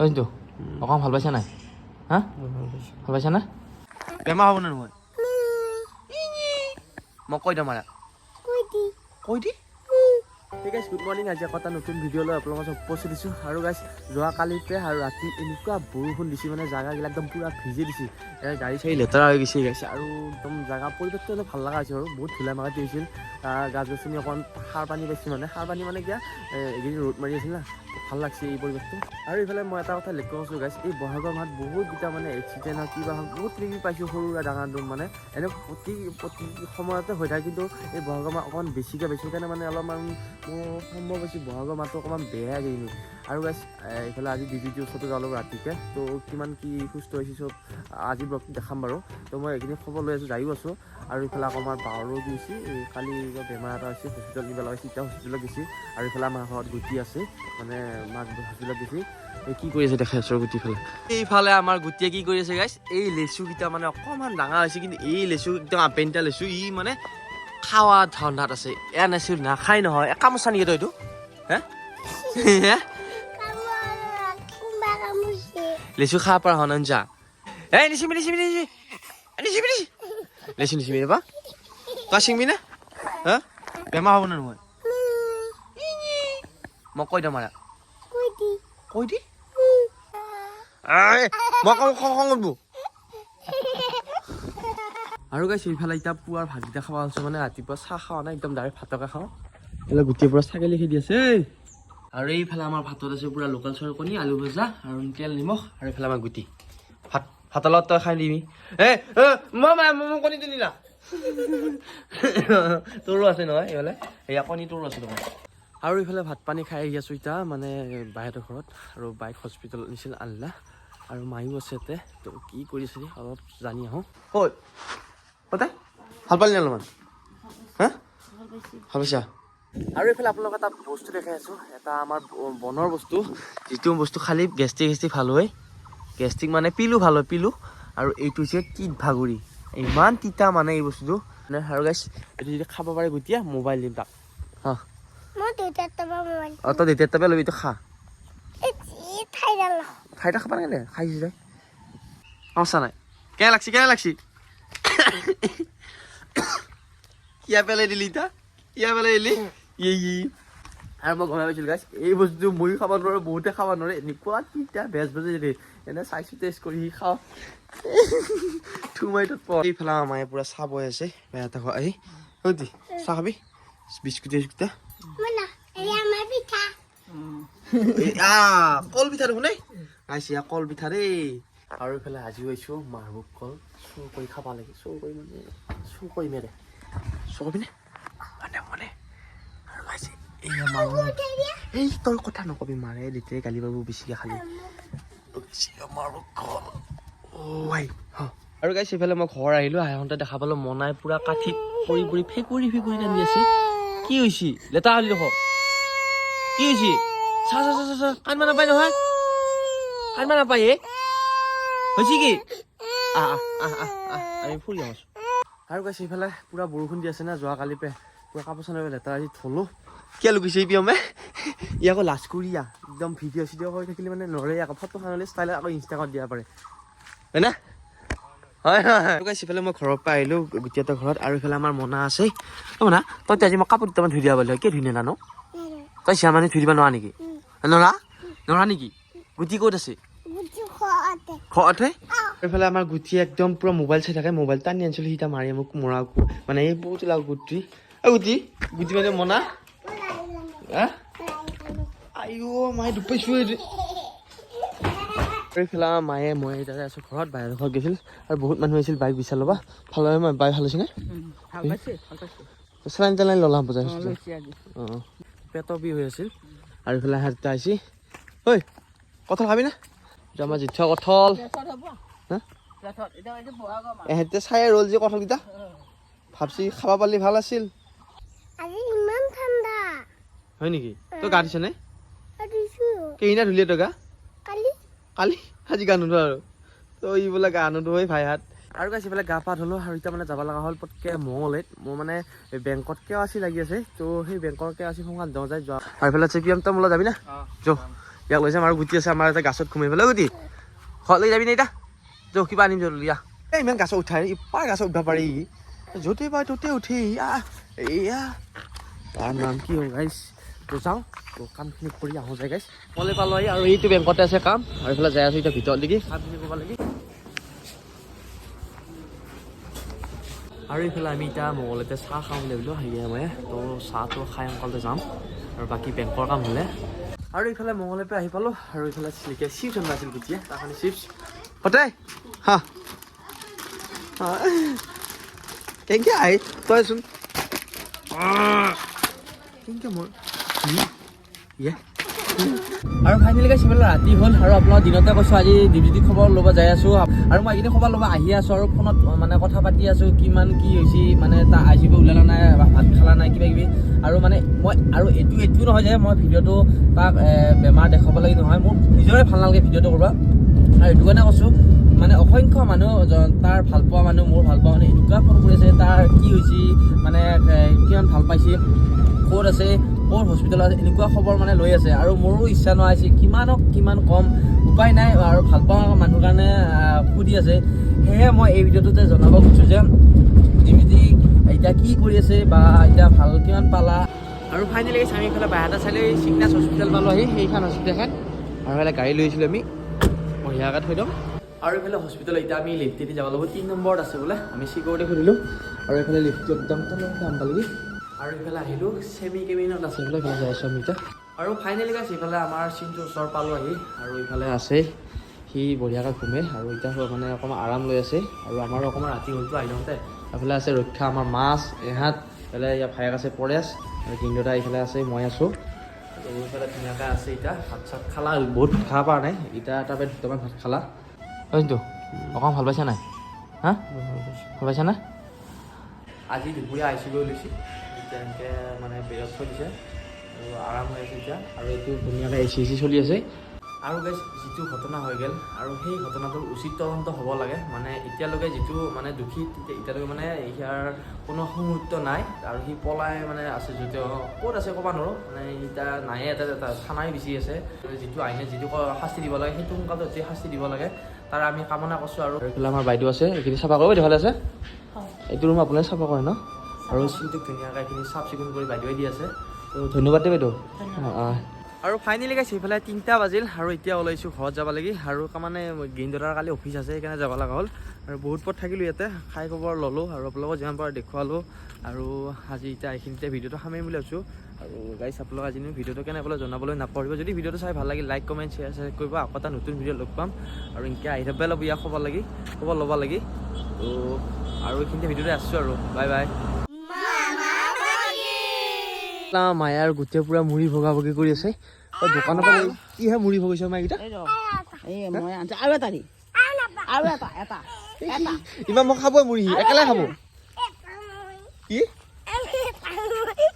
বুজিতো অকণ ভালো পাইছা নাই? হা? ভালো পাইছা না? বেমাৰ হ'ব নে নহয়? মই কৈ দিম আৰু। কৈ দি? ঠিক আছে গুড মৰ্ণিং আজি এটা নতুন ভিডিঅ' লৈ আপোনালোকৰ চব উপস্থিত দিছোঁ। আৰু গাইছ যোৱাকালিতে আৰু ৰাতি এনেকুৱা বৰষুণ দিছে মানে জেগাবিলাক একদম পূৰা ভিজি দিছে। গাড়ী চাড়ী লেতেৰা হৈ গৈছে গাইছে আৰু একদম জেগা পৰিৱেশটো অলপ ভালো লগা হৈছে বাৰু। বহুত ধূলা মাকাতি হৈছিল। গাছ গছনি অকণ সাৰ পানী পাইছোঁ মানে। সাৰ পানী মানে কিয়া এইকেইদিন ৰ'দ মাৰি আছিল না। ভালো লাগছে এই পৰিৱেশটো। আৰু এইফালে মই এটা কথা লক্ষ্য কৰিছোঁ গাইছ এই বহাগৰ মাহত বহুতকেইটা মানে এক্সিডেণ্ট হওক কিবা হওক বহুত কিবা পাইছোঁ সৰু সুৰা ডাঙৰ মানে। এনে প্ৰতি প্ৰতি সময়তে হৈ থাকে, কিন্তু এই বহাগৰ মাহ অকণমান বেছিকৈ পাইছোঁ। সেইকাৰণে মানে অলপমান মোৰ সম্ভৱ হৈছে বহাগৰ মাহটো অকণমান বেয়া গেইনি আৰু গাইছ এইফালে আজি ডিউটিৰ ওচৰতে যাওঁ অলপ ৰাতিকৈ। তো কিমান কি সুস্থ হৈছে চব, আজি ব্লগটো দেখাম বাৰু। তো মই এইখিনি খবৰ লৈ আছোঁ, যায়ো আছোঁ। আৰু ইফালে আকৌ আমাৰ বাৱৰো গৈছে কালি বেমাৰ এটা হৈছে হস্পিটেল নিব লগা হৈছে হস্পিটেলত গৈছে। আৰু ইফালে আমাৰ ঘৰত গুটি আছে মানে মাক হস্পিটেলত গৈছে। কি কৰি আছে দেখাই আছোঁ গুটি ফালে? এইফালে আমাৰ গুটিয়ে কি কৰি আছে গাইছ এই লেচুকেইটা মানে অকণমান ডাঙৰ হৈছে, কিন্তু এই লেচু একদম আপেনিটা লেচু, ই মানে খাৱা ধান্দাত আছে এয়া লেচু নাখাই নহয় এ কামোচা নেকি তই এইটো হে লেচু খাব পৰা হোৱা নাই যা এই নিচিমি নিচিমি নিচিমি নিচিমি নিচি লেচু নিচিমি ৰবা তই চিঙবি নে হা বেমাৰ হ'ব নে নহয় মই কৈ দিম আৰু কৈ দি মই কওঁ খং খং উঠব আৰু গাইছে ইফালে এতিয়া পুৱাৰ ভাতকেইটা খাব আছোঁ মানে ৰাতিপুৱা চাহ খাওঁ নাই একদম ডাইৰেক্ট ভাতকে খাওঁ। এইফালে গোটেই পুৰা ছাগলী খেদি আছে। আৰু এইফালে আমাৰ ভাতত আছে পুৰা লোকেল চৰ কণী আলু ভজা আৰু তেল নিমখ আৰু এইফালে আমাৰ গুটি। ভাত ভাতৰ লগত তই খাই দিবি। এ মই কণীটো নিলা তোৰো আছে নহয় এইফালে। এয়া কণী তোৰো আছে তোমাৰ। আৰু ইফালে ভাত পানী খাই আহি আছোঁ এতিয়া মানে বাইহঁতৰ ঘৰত আৰু বাইক হস্পিটেলত নিছিল আনিলা। আৰু মায়ো আছে ইয়াতে তো কি কৰিছে অলপ জানি আহোঁ। ক'ত কতে ভালো পালি নে অলপমান হা ভালো পাইছা আৰু এইফালে আপোনালোকক এটা বস্তু দেখাই আছোঁ। এটা আমাৰ বনৰ বস্তু। যিটো বস্তু খালি গেষ্ট্ৰিক গেষ্ট্ৰিক ভালো হয়। গেষ্ট্ৰিক মানে পিলো ভালো হয় পিলো। আৰু এইটো হৈছে তিত ভাগুৰি। ইমান তিতা মানে এই বস্তুটো। আৰু গাইছ এইটো যদি খাব পাৰে গোটেই মোবাইল দিম তাক। হা। অঁ তই দেউতাৰ তাপে ল'বি এইটো খা। খাই খাবা নাগে দে খাইছো দে। সমস্যা নাই। কেনে লাগছি কেনে লাগছি? কিয়া পেলাই দিলি তা? কিয়া পেলাই দিলি? ইয়ে ই। আৰু মই গমে পাইছিলোঁ গাইছ এই বস্তুটো ময়ো খাব নোৱাৰোঁ বহুতে খাব নোৱাৰে। এনেকুৱা তিতা বেজ বেজে দেই এনে চাইছোঁ টেষ্ট কৰি খাওঁ। থুমাই তাত পৰ। আমাৰ মায়ে পূৰা চাহ বৈ আছে। বেয়া এটা খোৱা আহি। দি চাহ খাবি? বিস্কুট চিস্কুট কল পিঠা। দেখোন দেই আহিছে কল পিঠা দেই আৰু এইফালে আজিও আহিছোঁ মাৰভোগ কল চুৰ কৰি খাব লাগে চুৰ কৰি মানে চুৰ কৰি মেৰে চুৰ কৰিবিনে মানে মানে। আৰু এইয়া এই তই কথা নকবি মাৰে দেউতাই গালি পাৰিব বেছিকৈ খালি। কল। আৰু গাইছে এইফালে মই ঘৰ আহিলোঁ আহোঁতে দেখা পালোঁ মনাই পূৰা কাঠিত পৰি পৰি ফেকুৰি ফেকুৰি কান্দি আছে। কি হৈছে? লেটা হ'লি দেখোন। কি হৈছে? চা চা চা চা চা কান্দবা নাপায় নহয়। কান্দবা নাপায় হে হৈছে কি? আহ আহ আহ আহ আমি ফুৰি আছোঁ। আৰু কৈছে ইফালে পূৰা বৰষুণ দি আছে না যোৱাকালি পে পূৰা কাপোৰ চানৰ লেতেৰা আজি থলোঁ। কিয় লুকিছে এই পিয়মে ই আকৌ লাজ একদম ভিডিঅ' চিডিঅ' কৰি থাকিলে মানে নৰে আকৌ ফটো খানলৈ ষ্টাইলত আকৌ ইনষ্টাগ্ৰামত দিব পাৰে। হয়নে হয় হয় কৈছে ইফালে মই ঘৰৰ পৰা আহিলোঁ গোটেইহঁতৰ ঘৰত আৰু ইফালে আমাৰ মনা আছে। অ' মনা তই আজি মই কাপোৰ দুটামান ধুই দিব পাৰিলোঁ কিয়। ধুই নাজানো তই চিয়া মানে ধুই দিব নোৱাৰা নেকি? নৰা? নৰা নেকি? গুটি ক'ত আছে? ঘৰতে এইফালে আমাৰ গুটি একদম পুৰা মোবাইল চাই থাকে মোবাইল টানি আনিছিলো সি মাৰি মোক মৰা মানে এই বহুত লাগ গুটি। অ গুটি গুটি মানে মনা। হা? আইঅ মায়ে দুখ পাইছো এইটো। এইফালে আমাৰ মায়ে মই তাতে আছো ঘৰত বাহিৰৰ ঘৰত গৈছিল আৰু বহুত মানুহ আহিছিল বাইক বিচাৰ ল'বা। ভালো হয় মই বাই ভালো হৈছেনে চেলাইন তেলাইন ল'লাম বজাই অঁ পেটৰ বিষ হৈ আছিল। আৰু এইফালে হাতটা আহিছে। ঐ কঁঠাল খাবি না আমাৰ জিঠা কঁঠাল এহেঁতে চাই ৰ'ল যে কঁঠালকেইটা ভাবছি খাব পাৰিলে ভালো আছিল। ঠাণ্ডা। হয় নেকি? তই গা দিছ নে? কেইনা ধুলিয়ে তই গা? কালি। কালি? আজি গা নোধো আৰু। তই ই বোলে গা নোধো এই ভাই হাত আৰু গাইছে বোলে গা পা ধুলো আৰু এতিয়া মানে যাব লগা হ'ল পটকৈ মঙলেত মোৰ মানে বেংকত কে আছি লাগি আছে। তো সেই বেংকৰ কে আছি সোনকালে যাওঁ যায় যোৱা। আৰু এইফালে চেপি এম তই মোলৈ যাবি না? য। ইয়াক লৈ যাম আৰু গুটি আছে আমাৰ এটা গাছত সোমাই পেলাই গুটি। ঘৰলৈ যাবি নে এতিয়া? যৌ, কিবা আনিম জলদি ইয়া এই ইমান গাছত উঠাই, ইপাৰ গাছত উঠিব পাৰি। য'তেই পাই ত'তেই উঠি এয়া তাৰ নাম কি হ'ল গাইছ তো যাওঁ তো কামখিনি কৰি আহোঁ যায় গাইছ মলে পালোঁ আহি আৰু এইটো বেংকতে আছে কাম। আৰু এইফালে যাই আছোঁ এতিয়া ভিতৰত লাগি কামখিনি কৰিব লাগি। আৰু এইফালে আমি এতিয়া মঙলতে চাহ খাওঁ বুলি ভাবিলোঁ, হেৰিয়ে মই তো চাহটো খাই অংকলতে যাম। আৰু বাকী বেংকৰ কাম হ'লে। আৰু এইফালে মঙলে পৰা আহি পালোঁ আৰু এইফালে চিলিকে চিপছ অনা আছিল গুটিয়ে। তাৰ কাৰণে চিপছ। হতে হা। হা। কেনেকৈ আহি তইচোন কেনেকৈ মোৰ ইয়ে আৰু ফাইনেলি গাইছ ইফালে ৰাতি হ'ল আৰু আপোনাৰ দিনতে কৈছোঁ আজি ডিউটি খবৰ ল'ব যাই আছোঁ। আৰু মই এইখিনি খবৰ ল'ব আহি আছোঁ আৰু ফোনত মানে কথা পাতি আছোঁ কিমান কি হৈছে মানে তাৰ আজিব ওলালা নাই বা ভাত খালা নাই কিবা কিবি আৰু মানে মই আৰু এইটো এইটো নহয় যে মই ভিডিঅ'টো তাক বেমাৰ দেখাব লাগি নহয় মোৰ নিজৰে ভাল নালাগে ভিডিঅ'টো কৰিব। আৰু এইটো কাৰণে কৈছোঁ মানে অসংখ্য মানুহ তাৰ ভাল পোৱা মানুহ মোৰ ভাল পোৱা মানুহ এনেকুৱা ফোন কৰি আছে তাৰ কি হৈছে মানে কিমান ভাল পাইছে ক'ত আছে ক'ত হস্পিটেলত আছে এনেকুৱা খবৰ মানে লৈ আছে আৰু মোৰো ইচ্ছা নোহোৱা হৈছে কিমানক কিমান কম উপায় নাই আৰু ভাল পোৱা মানুহৰ কাৰণে সুধি আছে। সেয়েহে মই এই ভিডিঅ'টোতে জনাব খুজিছোঁ যে ডিমিটি এতিয়া কি কৰি আছে বা এতিয়া ভাল কিমান পালা। আৰু ফাইনেলি আমি এইফালে বাহিৰতে চালে চিগনাছ হস্পিটেল পালোঁ আহি সেইখন হস্পিটেলখন আৰু এইফালে গাড়ী লৈ আহিছিলোঁ আমি। বঢ়িয়াকৈ থৈ দিওঁ। আৰু এইফালে হস্পিটেল এতিয়া আমি লিফ্টেদি যাব লাগিব। তিনি নম্বৰত আছে বোলে আমি চিকিউৰিটি সুধিলোঁ। আৰু এইফালে লিফ্টটো একদম তলত দাম পালেগি আৰু এইফালে আহিলোঁ চেমি কেবিনত আছে। বোলে এইফালে যাই আছোঁ আমি এতিয়া আৰু ফাইনেলি গাইছে এইফালে আমাৰ চিনটো ওচৰ পালোঁ আহি। আৰু এইফালে আছে সি বঢ়িয়াকৈ ঘুমে আৰু এতিয়া মানে অকণমান আৰাম লৈ আছে। আৰু আমাৰো অকণমান ৰাতি হ'লতো আহি লওঁতে। এইফালে আছে ৰক্ষা আমাৰ মাছ এহাত এইফালে ইয়াৰ ভায়েক আছে পৰেশ আৰু কিন্দুদা এইফালে আছে মই আছোঁ। এইফালে ধুনীয়াকৈ আছে এতিয়া ভাত চাত খালা? বহুত খাব পৰা নাই এতিয়া তাৰপৰা দুটামান ভাত খালা। হয়তো অকণমান ভালো পাইছা নাই? হা? ভালো পাইছা না? আজি দুপৰীয়া আই চি ইউ লৈছোঁ এতিয়া এনেকৈ মানে বেৰত থৈ দিছে আৰু আৰাম হৈ আছে এতিয়া। আৰু এইটো ধুনীয়াকৈ এ চি চি চলি আছে। আৰু গাইজ যিটো ঘটনা হৈ গ'ল আৰু সেই ঘটনাটোৰ উচিত তদন্ত হ'ব লাগে। মানে এতিয়ালৈকে যিটো মানে দোষী এতিয়ালৈকে মানে ইয়াৰ কোনো সংযুক্ত নাই। আৰু সি পলাই মানে আছে যদিও ক'ত আছে ক'ব নোৱাৰোঁ। মানে এতিয়া নায়ে এটা এটা থানাই বেছি আছে। যিটো আইনে যিটো শাস্তি দিব লাগে সেইটো সোনকালে অতি শাস্তি দিব লাগে। তাৰ আমি কামনা কৰিছোঁ আৰু। আমাৰ বাইদেউ আছে। এইখিনি চাফা কৰিব ভালে আছে? এইটো ৰুম আপোনালোকে চাফা কৰে ন? আৰু চিনটোক ধুনীয়াকৈ এইখিনি চাফ চিকুণ কৰি বাইদেৱে দি আছে। তো ধন্যবাদ দেই বাইদেউ। অঁ। আৰু ফাইনেলি গাইছে সেইফালে তিনিটা বাজিল আৰু এতিয়া ওলাইছোঁ ঘৰত যাব লাগি। আৰু তাৰমানে গেইন্দৰাৰ কালি অফিচ আছে সেইকাৰণে যাব লগা হ'ল। আৰু বহুত পথ থাকিলোঁ ইয়াতে খাই খবৰ ল'লোঁ আৰু আপোনালোকক যিমান পাৰোঁ দেখুৱালোঁ। আৰু আজি এতিয়া এইখিনিতে ভিডিঅ'টো সামৰিম বুলি ভাবিছোঁ। আৰু গাইছ আপোনালোক আজি ভিডিঅ'টো কেনে পালে জনাবলৈ নাপাহৰিব। যদি ভিডিঅ'টো চাই ভালো লাগিল লাইক কমেণ্ট শ্বেয়াৰ শ্বেয়াৰ কৰিব। আকৌ এটা নতুন ভিডিঅ' লগ পাম। আৰু এনেকৈ আহি থাকিব ল'ব ইয়াক খবৰ লাগি খবৰ ল'ব লাগি। তো আৰু এইখিনিতে ভিডিঅ'তে আছোঁ আৰু। বাই বাই মায়াৰ গোটেই পুৰা মুড়ি ভগা ভগি কৰি আছে। দোকানৰ পৰা কিহে মুড়ি ভগাইছে মাইকেইটা? ইমান মই খাবই মুড়ি। একেলাই খাব? কি?